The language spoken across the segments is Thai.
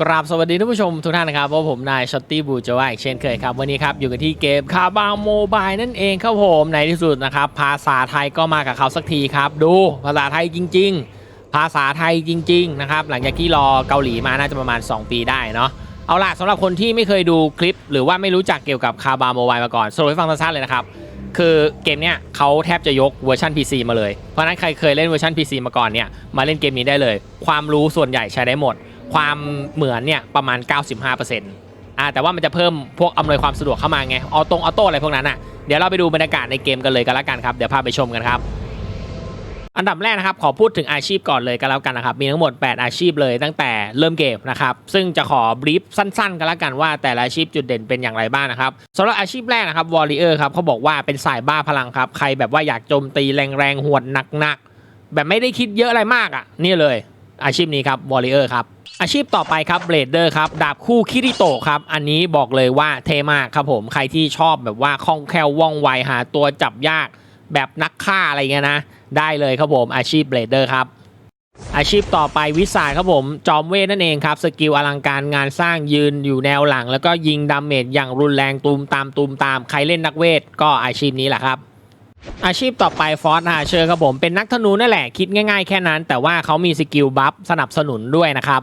กราบสวัสดีท่านผู้ชมทุกท่านนะครับเพราผมนายช็อตตี้บูจว่าอีกเช่นเคยครับวันนี้ครับอยู่กันที่เกมคาบาโมบายนั่นเองครับผมในที่สุดนะครับ ภาษาไทยก็มากับเขาสักทีครับ ดูภาษาไทยจริง ๆ ภาษาไทยจริง ๆ นะครับ หลังจากที่รอเกาหลีมาน่าจะประมาณ 2 ปีได้เนาะเอาล่ะสำหรับคนที่ไม่เคยดูคลิป หรือว่าไม่รู้จักเกี่ยวกับคาบาโมบายมาก่อนสรุปให้ฟังสั้นๆเลยนะครับคือเกมเนี้ยเขาแทบจะยกเวอร์ชัน PC มาเลยเพราะฉะนั้นใครเคยเล่นเวอร์ชัน PC มาก่อนเนี่ยมาเล่นเกมนี้ได้เลย ความรู้ส่วนใหญ่ใช้ได้หมด ความเหมือนเนี่ยประมาณ 95%อ่าแต่ว่ามันจะเพิ่มพวกอำนวยความสะดวกเข้ามาไงออโตงออโต้อะไรพวกนั้นอะเดี๋ยวเราไปดูบรรยากาศในเกมกันเลยกันแล้วกันครับเดี๋ยวพาไปชมกันครับอันดับแรกนะครับขอพูดถึงอาชีพก่อนเลยกันแล้วกันนะครับมีทั้งหมด 8 อาชีพเลยตั้งแต่เริ่มเกมนะครับซึ่งจะขอบรีฟสั้นๆกันแล้วกันว่าแต่ละอาชีพจุดเด่นเป็นอย่างไรบ้างนะครับสำหรับอาชีพแรกนะครับวอริเออร์ครับเขาบอกว่าเป็นสายบ้าพลังครับใครแบบว่าอยากโจมตีแรงๆหวดหนักๆแบบไม่ได้คิดเยอะอะไรมากอะนี่เลย อาชีพนี้ครับวอริเออร์ครับอาชีพต่อไปครับเบลเดอร์ครับดาบคู่คิริโตะครับ อันนี้บอกเลยว่าเทมากครับผมใครที่ชอบแบบว่าคล่องแคล่วว่องไวหาตัวจับยากแบบนักฆ่าอะไรเงี้ยนะ ได้เลยครับผมอาชีพเบลเดอร์ครับอาชีพต่อไปวิสาครับผม จอมเวทนั่นเองครับ สกิลอลังการงานสร้างยืนอยู่แนวหลัง แล้วก็ยิงดาเมจอย่างรุนแรงตูมตามตูมตามใครเล่นนักเวทก็อาชีพนี้แหละครับ อาชีพต่อไปฟอสฮาเชอร์ครับผมเป็นนักธนูนั่นแหละคิดง่ายๆแค่นั้น แต่ว่าเขามีสกิลบัฟสนับสนุนด้วยนะครับ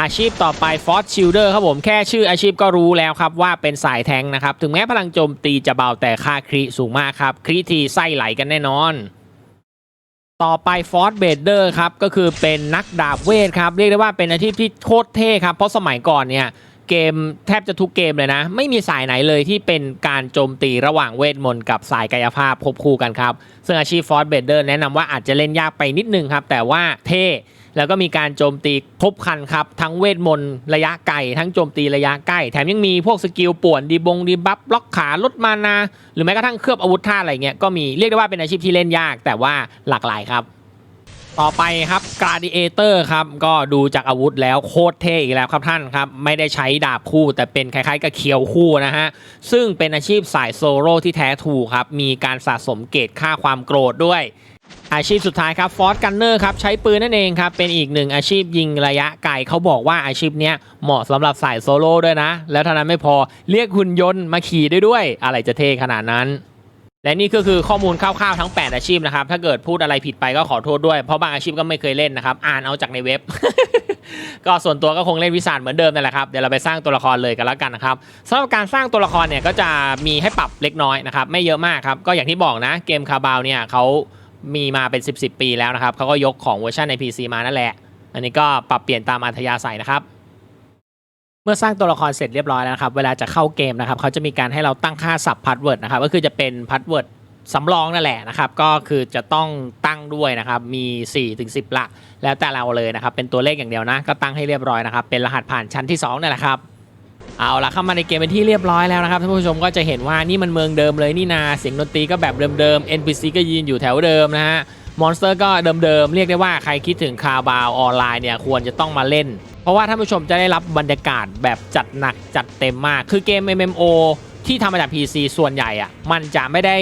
อาชีพต่อไปฟอสชิลเดอร์ครับผมแค่ชื่ออาชีพก็รู้แล้วครับว่าเป็นสายแทงนะครับ ถึงแม้พลังโจมตีจะเบาแต่ค่าคริสูงมากครับ คริทีไส้ไหลกันแน่นอน ต่อไปฟอสเบเดอร์ครับก็คือเป็นนักดาบเวทครับ เรียกได้ว่าเป็นอาชีพที่โคตรเท่ครับ เพราะสมัยก่อนเนี่ย เกมแทบจะทุกเกมเลยนะ ไม่มีสายไหนเลยที่เป็นการโจมตีระหว่างเวทมนต์กับสายกายภาพควบคู่กันครับ ซึ่งอาชีพฟอสเบเดอร์แนะนำว่าอาจจะเล่นยากไปนิดนึงครับ แต่ว่าเท่แล้วก็มีการโจมตีครบคันครับ ทั้งเวทมนต์ระยะไกลทั้งโจมตีระยะใกล้ แถมยังมีพวกสกิลป่วนดีบงดีบัฟบล็อกขาลดมานา หรือแม้กระทั่งเคลือบอาวุธท่าอะไรเงี้ยก็มีเรียกได้ว่าเป็นอาชีพที่เล่นยาก แต่ว่าหลากหลายครับ ต่อไปครับ Gladiator ครับก็ดูจากอาวุธแล้วโคตรเท่อีกแล้วครับท่านครับ ไม่ได้ใช้ดาบคู่ แต่เป็นคล้ายๆกับเคียวคู่นะฮะ ซึ่งเป็นอาชีพสายโซโล่ที่แท้ถูกครับ มีการสะสมเกรดค่าความโกรธด้วย อาชีพสุดท้ายครับฟอร์ g กันเนอร์ครับ ใช้ปืนนั่นเองครับ เป็นอีกหนึ่งอาชีพยิงระยะไกลเขาบอกว่าอาชีพเนี้ยเหมาะสำหรับสายโซโล่ด้วยนะ แล้วเท่านั้นไม่พอเรียกหุ่นยนต์มาขี่ด้ด้วย อะไรจะเท่ขนาดนั้น และนี่ก็คือข้อมูลคร่าวๆทั้ง 8 อาชีพนะครับ ถ้าเกิดพูดอะไรผิดไปก็ขอโทษด้วย เพราะบางอาชีพก็ไม่เคยเล่นนะครับ อ่านเอาจากในเว็บ ก็ส่วนตัวก็คงเล่นวิสานเหมือนเดิมนั่นแหละครับ เดี๋ยวเราไปสร้างตัวละครเลยกันแล้วกันนะครับสำหรับการสร้างตัวละครเนี่ยก็จะมีให้ปรับเล็กน้อยนะครับ ไม่เยอะมากครับ ก็อย่างที่บอกนะ เกมคาบาวเนี่ยเขามีมาเป็น 10 10ปีแล้วนะครับเขาก็ยกของเวอร์ชันใน PC มานั่นแหละ อันนี้ก็ปรับเปลี่ยนตามอัธยาศัยนะครับ มื่อสร้างตัวละครเสร็จเรียบร้อยแล้วนะครับ เวลาจะเข้าเกมนะครับเขาจะมีการให้เราตั้งค่าสับพาสเวิร์ดนะครับก็คือจะเป็นพาสเวิร์ดสำรองนั่นแหละนะครับ ก็คือจะต้องตั้งด้วยนะครับมี4ถึง10หลัก แล้วแต่เราเลยนะครับ เป็นตัวเลขอย่างเดียวนะ ก็ตั้งให้เรียบร้อยนะครับ เป็นรหัสผ่านชั้นที่2นั่นแหละครับเอาละเข้ามาในเกมเป็นที่เรียบร้อยแล้วนะครับท่านผู้ชมก็จะเห็นว่านี่มันเมืองเดิมเลยนี่นาเสียงดนตรีก็แบบเดิมๆ NPC ก็ยืนอยู่แถวเดิมนะฮะมอนสเตอร์ก็เดิมๆเรียกได้ว่าใครคิดถึงคาบาวออนไลน์เนี่ยควรจะต้องมาเล่น ราะว่าท่านผู้ชมจะได้รับบรรยากาศแบบจัดหนักจัดเต็มมาก คือเกม MMO ที่ทำมาจาก PC ส่วนใหญ่อะมันจะไม่ได้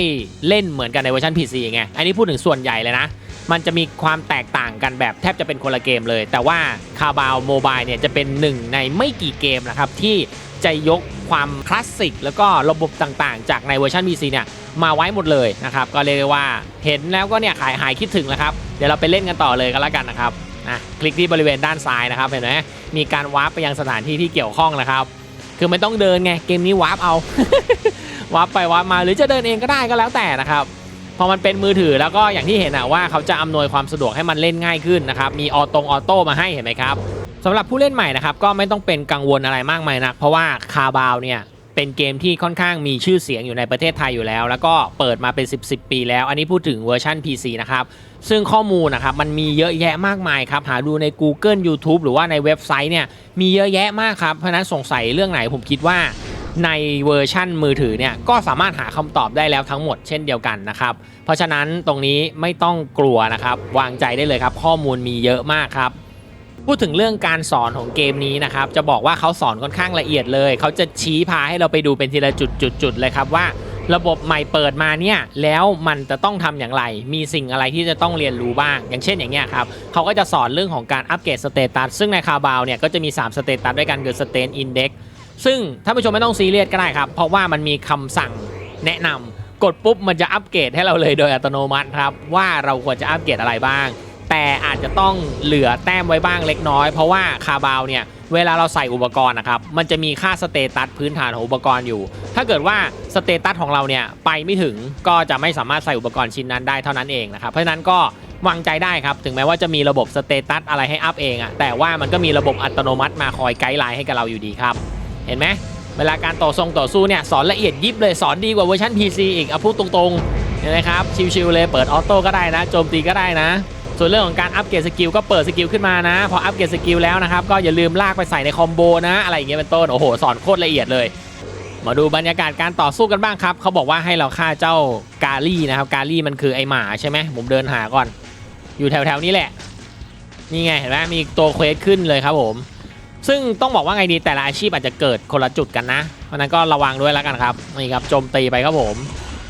เล่นเหมือนกันในเวอร์ชัน PC ไง อันนี้พูดถึงส่วนใหญ่เลยนะ มันจะมีความแตกต่างกันแบบแทบจะเป็นคนละเกมเลย แต่ว่าคาบาวโมบายเนี่ยจะเป็นหนึ่งในไม่กี่เกมนะครับที่จะยกความคลาสสิกแล้วก็ระบบต่างๆ จากในเวอร์ชัน PC เนี่ยมาไว้หมดเลยนะครับ ก็เรียกได้ว่าเห็นแล้วก็เนี่ยขายหายคิดถึงแล้วครับ เดี๋ยวเราไปเล่นกันต่อเลยก็แล้วกันนะครับ นะคลิกที่บริเวณด้านซ้ายนะครับเห็นไหมมีการวาร์ปไปยังสถานที่ที่เกี่ยวข้องนะครับ คือไม่ต้องเดินไงเกมนี้วาร์ปเอาวาร์ปไปวาร์ปมาหรือจะเดินเองก็ได้ก็แล้วแต่นะครับพอมันเป็นมือถือแล้วก็อย่างที่เห็นอะว่าเขาจะอำนวยความสะดวกให้มันเล่นง่ายขึ้นนะครับมีออโตงออโต้มาให้เห็นไหมครับสำหรับผู้เล่นใหม่นะครับก็ไม่ต้องเป็นกังวลอะไรมากมายนัก เพราะว่าคาบาวเนี่ย เป็นเกมที่ค่อนข้างมีชื่อเสียงอยู่ในประเทศไทยอยู่แล้ว แล้วก็เปิดมาเป็น 10 10 ปีแล้ว อันนี้พูดถึงเวอร์ชัน PC นะครับ ซึ่งข้อมูลนะครับมันมีเยอะแยะมากมายครับ หาดูใน Google YouTube หรือว่าในเว็บไซต์เนี่ยมีเยอะแยะมากครับ เพราะฉะนั้นสงสัยเรื่องไหนผมคิดว่าในเวอร์ชั่นมือถือเนี่ยก็สามารถหาคำตอบได้แล้วทั้งหมดเช่นเดียวกันนะครับ เพราะฉะนั้นตรงนี้ไม่ต้องกลัวนะครับ วางใจได้เลยครับ ข้อมูลมีเยอะมากครับ พูดถึงเรื่องการสอนของเกมนี้นะครับจะบอกว่าเขาสอนค่อนข้างละเอียดเลย เขาจะชี้พาให้เราไปดูเป็นทีละจุดจุดจุดเลยครับว่า ระบบใหม่เปิดมาเนี่ยแล้วมันจะต้องทำอย่างไร มีสิ่งอะไรที่จะต้องเรียนรู้บ้าง อย่างเช่นอย่างเงี้ยครับเขาก็จะสอนเรื่องของการอัปเกรดสเตตัสซึ่งในคาบาวเนี่ยก็จะมี 3 สเตตัสด้วยกันคือสเตนอินเด็กซึ่งท่านผู้ชมไม่ต้องซีเรียสก็ได้ครับ เพราะว่ามันมีคำสั่งแนะนำกดปุ๊บมันจะอัปเกรดให้เราเลยโดยอัตโนมัติครับว่าเราควรจะอัปเกรดอะไรบ้าง แต่อาจจะต้องเหลือแต้มไว้บ้างเล็กน้อย เพราะว่าคาบาวเนี่ยเวลาเราใส่อุปกรณ์นะครับ มันจะมีค่าสเตตัสพื้นฐานของอุปกรณ์อยู่ ถ้าเกิดว่าสเตตัสของเราเนี่ยไปไม่ถึงก็จะไม่สามารถใส่อุปกรณ์ชิ้นนั้นได้เท่านั้นเองนะครับ เพราะฉะนั้นก็วางใจได้ครับ ถึงแม้ว่าจะมีระบบสเตตัสอะไรให้อัพเองอะแต่ว่ามันก็มีระบบอัตโนมัติมาคอยไกด์ไลน์ให้กับเราอยู่ดีครับ เห็นไหมเวลาการต่อทรงต่อสู้เนี่ยสอนละเอียดยิบเลยสอนดีกว่าเวอร์ชัน PC อีกเอาพูดตรงๆเห็นไหมครับชิวๆเลยเปิดออโต้ก็ได้นะโจมตีก็ได้นะ ส่วนเรื่องของการอัปเกรดสกิลก็เปิดสกิลขึ้นมานะ พออัปเกรดสกิลแล้วนะครับ ก็อย่าลืมลากไปใส่ในคอมโบนะ อะไรอย่างเงี้ยเป็นต้น โอ้โห สอนโคตรละเอียดเลย มาดูบรรยากาศการต่อสู้กันบ้างครับ เขาบอกว่าให้เราฆ่าเจ้ากาลี่นะครับ กาลี่มันคือไอหมาใช่ไหมผมเดินหาก่อน อยู่แถวๆนี้แหละ นี่ไงเห็นไหมมีตัวเควสขึ้นเลยครับผม ซึ่งต้องบอกว่าไงดีแต่ละอาชีพอาจจะเกิดคนละจุดกันนะ เพราะฉะนั้นก็ระวังด้วยแล้วกันครับ นี่ครับโจมตีไปครับผม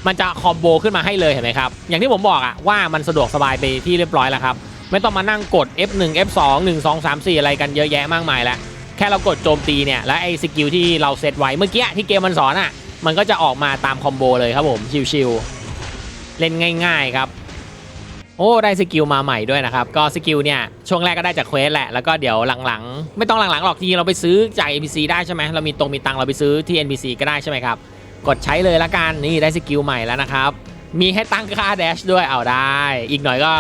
มันจะคอมโบขึ้นมาให้เลยเห็นไหมครับ อย่างที่ผมบอกอะว่ามันสะดวกสบายไปที่เรียบร้อยแล้วครับ ไม่ต้องมานั่งกด F1 F2 1 2 3 4 อะไรกันเยอะแยะมากมายแล้วแค่เรากดโจมตีเนี่ย และไอ้สกิลที่เราเซตไว้เมื่อกี้ที่เกมมันสอนอะมันก็จะออกมาตามคอมโบเลยครับผมชิวๆเล่นง่าย ๆครับโอ้ได้สกิลมาใหม่ด้วยนะครับ ก็สกิลเนี่ย ช่วงแรกก็ได้จากเควสแหละ แล้วก็เดี๋ยวหลังๆ ไม่ต้องหลังๆหรอกจริงๆเราไปซื้อจาก NPC ได้ใช่ไหมเรามีตรงมีตังเราไปซื้อที่ NPC ก็ได้ใช่ไหมครับ กดใช้เลยละกันนี่ได้สกิลใหม่แล้วนะครับ มีให้ตั้งค่าแดชด้วยเอาได้ อีกหน่อยก็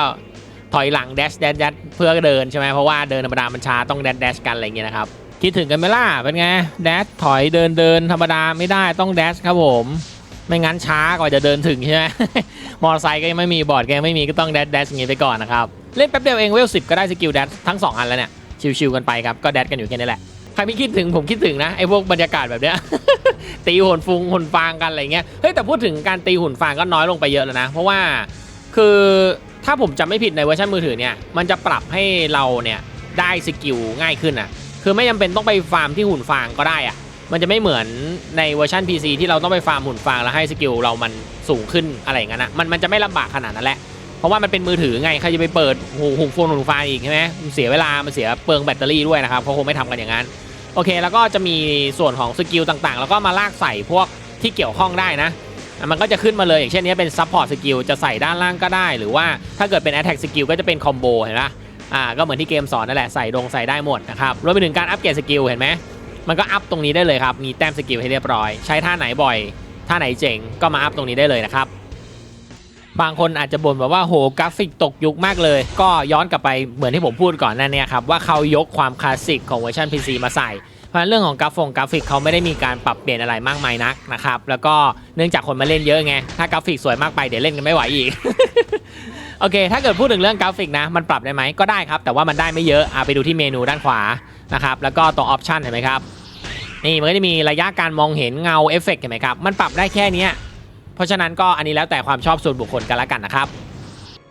ถอยหลังแดชแดชแดชเพื่อเดินใช่ไหมเพราะว่าเดินธรรมดามันช้าต้องแดชแดชกันอะไรอย่างเงี้ยนะครับคิดถึงกันไหมล่ะเป็นไงแดชถอยเดินเดินธรรมดาไม่ได้ต้องแดชครับผม ไม่งั้นช้ากว่าจะเดินถึงใช่ไหมมอเตอร์ไซค์ก็ยังไม่มีบอร์ดก็ยังไม่มีก็ต้องแดชแดชอย่างงี้ไปก่อนนะครับเล่นแป๊บเดียวเองเวลสิก็ได้สกิลแดชทั้ง 2 อันแล้วเนี่ยชิวๆกันไปครับก็แดชกันอยู่แค่นี้แหละใครไม่คิดถึงผมคิดถึงนะไอ้พวกบรรยากาศแบบเนี้ย ตีหุ่นฟุงหุ่นฟางกันอะไรเงี้ยเฮ้ยแต่พูดถึงการตีหุ่นฟางก็น้อยลงไปเยอะแล้วนะ เพราะว่าคือถ้าผมจำไม่ผิดในเวอร์ชันมือถือเนี่ยมันจะปรับให้เราเนี่ยได้สกิลง่ายขึ้นอะคือไม่จำเป็นต้องไปฟาร์มที่หุ่นฟางก็ได้อะมันจะไม่เหมือนในเวอร์ชัน PC ที่เราต้องไปฟาร์มหุ่นฟางแล้วให้สกิลเรามันสูงขึ้นอะไรอย่างนั้นะมันมันจะไม่ลำบากขนาดนั้นแหละเพราะว่ามันเป็นมือถือไงใครจะไปเปิดหูหูโฟนหูฟางอีกใช่ไหมเสียเวลามันเสียเปลืองแบตเตอรี่ด้วยนะครับเขาคงไม่ทำกันอย่างนั้น โอเค แล้วก็จะมีส่วนของสกิลต่างๆ แล้วก็มาลากใส่พวกที่เกี่ยวข้องได้นะ มันก็จะขึ้นมาเลย อย่างเช่นนี้เป็นซัพพอร์ตสกิลจะใส่ด้านล่างก็ได้ หรือว่าถ้าเกิดเป็น Attack สกิลก็จะเป็นคอมโบเห็นไหมอ่าก็เหมือนที่เกมสอนนั่นแหละใส่ดงใส่ได้หมดนะครับรวมไปถึงการอัปเกรดสกิลเห็นไหมมันก็อัพตรงนี้ได้เลยครับมีแต้มสกิลให้เรียบร้อย ใช้ท่าไหนบ่อยท่าไหนเจ๋งก็มาอัพตรงนี้ได้เลยนะครับ บางคนอาจจะบ่นแบบว่าโหกราฟิกตกยุคมากเลย ก็ย้อนกลับไปเหมือนที่ผมพูดก่อนหนั่นเนี่ยครับว่าเขายกความคลาสสิกของเวอร์ชัน PC มาใส่เพราะเรื่องของกราฟงกราฟิกเขาไม่ได้มีการปรับเปลี่ยนอะไรมากมายนักนะครับแล้วก็เนื่องจากคนมาเล่นเยอะไงถ้ากราฟิกสวยมากไปเดี๋ยวเล่นกันไม่ไหวอีกโอเค ถ้าเกิดพูดถึงเรื่องกราฟิกนะ มันปรับได้ไหมก็ได้ครับ แต่ว่ามันได้ไม่เยอะอะไปดูที่เมนูด้านขวานะครับ แล้วก็ตรงออปชันเห็นไหมครับ นี่มันก็จะมีระยะการมองเห็นเงาเอฟเฟกต์เห็นไหมครับ มันปรับได้แค่นี้ เพราะฉะนั้นก็อันนี้แล้วแต่ความชอบส่วนบุคคลกันละกันนะครับ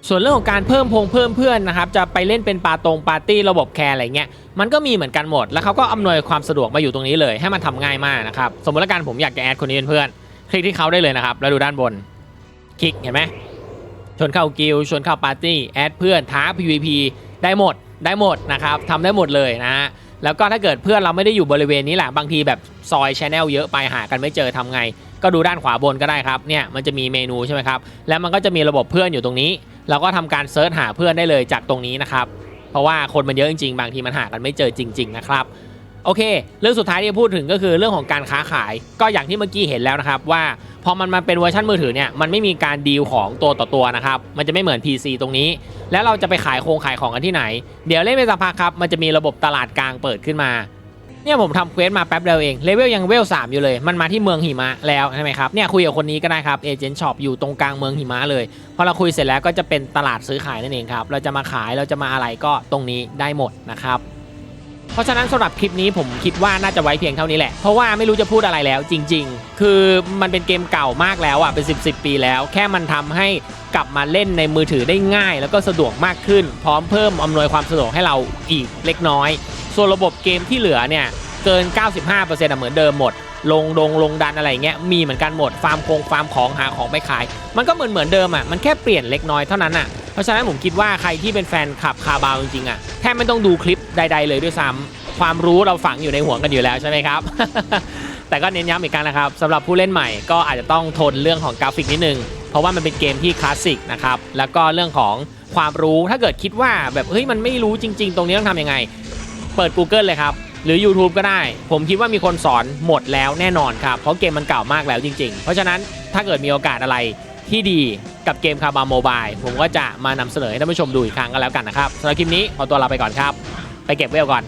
ส่วนเรื่องของการเพิ่มพงเพิ่มเพื่อนนะครับจะไปเล่นเป็นปาตรงปาร์ตี้ระบบแคร์อะไรเงี้ยมันก็มีเหมือนกันหมด แล้วเขาก็อำนวยความสะดวกมาอยู่ตรงนี้เลยให้มันทำง่ายมากนะครับสมมติละกันผมอยากจะแอดคนนี้เป็นเพื่อน คลิกที่เขาได้เลยนะครับแล้วดูด้านบน คลิกเห็นไหมชวนเข้ากิลด์ชวนเข้าปาร์ตี้แอดเพื่อนท้า PVP ได้หมดได้หมดนะครับทำได้หมดเลยนะฮะ แล้วก็ถ้าเกิดเพื่อนเราไม่ได้อยู่บริเวณนี้แหละบางทีแบบซอยชแนลเยอะไปหากันไม่เจอทำไง ก็ดูด้านขวาบนก็ได้ครับเนี่ยมันจะมีเมนูใช่ไหมครับแล้วมันก็จะมีระบบเพื่อนอยู่ตรงนี้ เราก็ทำการเซิร์ชหาเพื่อนได้เลยจากตรงนี้นะครับเพราะว่าคนมันเยอะจริงๆ บางทีมันหากันไม่เจอจริง ๆ นะครับ โอเค เรื่องสุดท้ายที่จะพูดถึงก็คือเรื่องของการค้าขาย ก็อย่างที่เมื่อกี้เห็นแล้วนะครับว่าพอมันมาเป็นเวอร์ชันมือถือเนี่ยมันไม่มีการดีลของตัวต่อตัวนะครับมันจะไม่เหมือน PC ตรงนี้ แล้วเราจะไปขายโครงขายของกันที่ไหน เดี๋ยวเล่นไปสักพักครับมันจะมีระบบตลาดกลางเปิดขึ้นมาเนี่ยผมทำเควสมาแป๊บเดียวเองเลเวลยังเวล3อยู่เลย มันมาที่เมืองหิมะแล้วใช่ไหมครับเนี่ยคุยกับคนนี้ก็ได้ครับเอเจนต์ช็อปอยู่ตรงกลางเมืองหิมะเลยพอเราคุยเสร็จแล้วก็จะเป็นตลาดซื้อขายนั่นเองครับเราจะมาขายเราจะมาอะไรก็ตรงนี้ได้หมดนะครับ เพราะฉะนั้นสำหรับคลิปนี้ผมคิดว่าน่าจะไว้เพียงเท่านี้แหละ เพราะว่าไม่รู้จะพูดอะไรแล้วจริง ๆ คือมันเป็นเกมเก่ามากแล้วอะเป็น 10 10ปีแล้ว แค่มันทำให้กลับมาเล่นในมือถือได้ง่าย แล้วก็สะดวกมากขึ้น พร้อมเพิ่มอำนวยความสะดวกให้เราอีกเล็กน้อย ส่วนระบบเกมที่เหลือเนี่ยเกิน 95%อะเหมือนเดิมหมด ลงดงลงดันอะไรเงี้ยมีเหมือนกันหมดฟาร์มคงฟาร์มของหาของไปขาย มันก็เหมือนเหมือนเดิมอะมันแค่เปลี่ยนเล็กน้อยเท่านั้นอะ เพราะฉะนั้นผมคิดว่าใครที่เป็นแฟนขับคาบาวจริงๆอะแทบไม่ต้องดูคลิปใด ๆ เลยด้วยซ้ำความรู้เราฝังอยู่ในหัวกันอยู่แล้วใช่ไหมครับ แต่ก็เน้นย้ำอีกครั้งนะครับสำหรับผู้เล่นใหม่ก็อาจจะต้องทนเรื่องของกราฟิกนิดนึง เพราะว่ามันเป็นเกมที่คลาสสิกนะครับแล้วก็เรื่องของความรู้ถ้าเกิดคิดว่าแบบเฮ้ยมันไม่รู้จริง ๆ ตรงนี้ต้องทำยังไง เปิด Google เลยครับหรือ YouTube ก็ได้ ผมคิดว่ามีคนสอนหมดแล้วแน่นอนครับ เพราะเกมมันเก่ามากแล้วจริง ๆ เพราะฉะนั้นถ้าเกิดมีโอกาสอะไร ที่ดีกับเกมคาบาโมบายผมก็จะมานำเสนอให้ท่านผู้ชมดูอีกครั้งก็แล้วกันนะครับสำหรับคลิปนี้ขอตัวลาไปก่อนครับ ไปเก็บเวลก่อน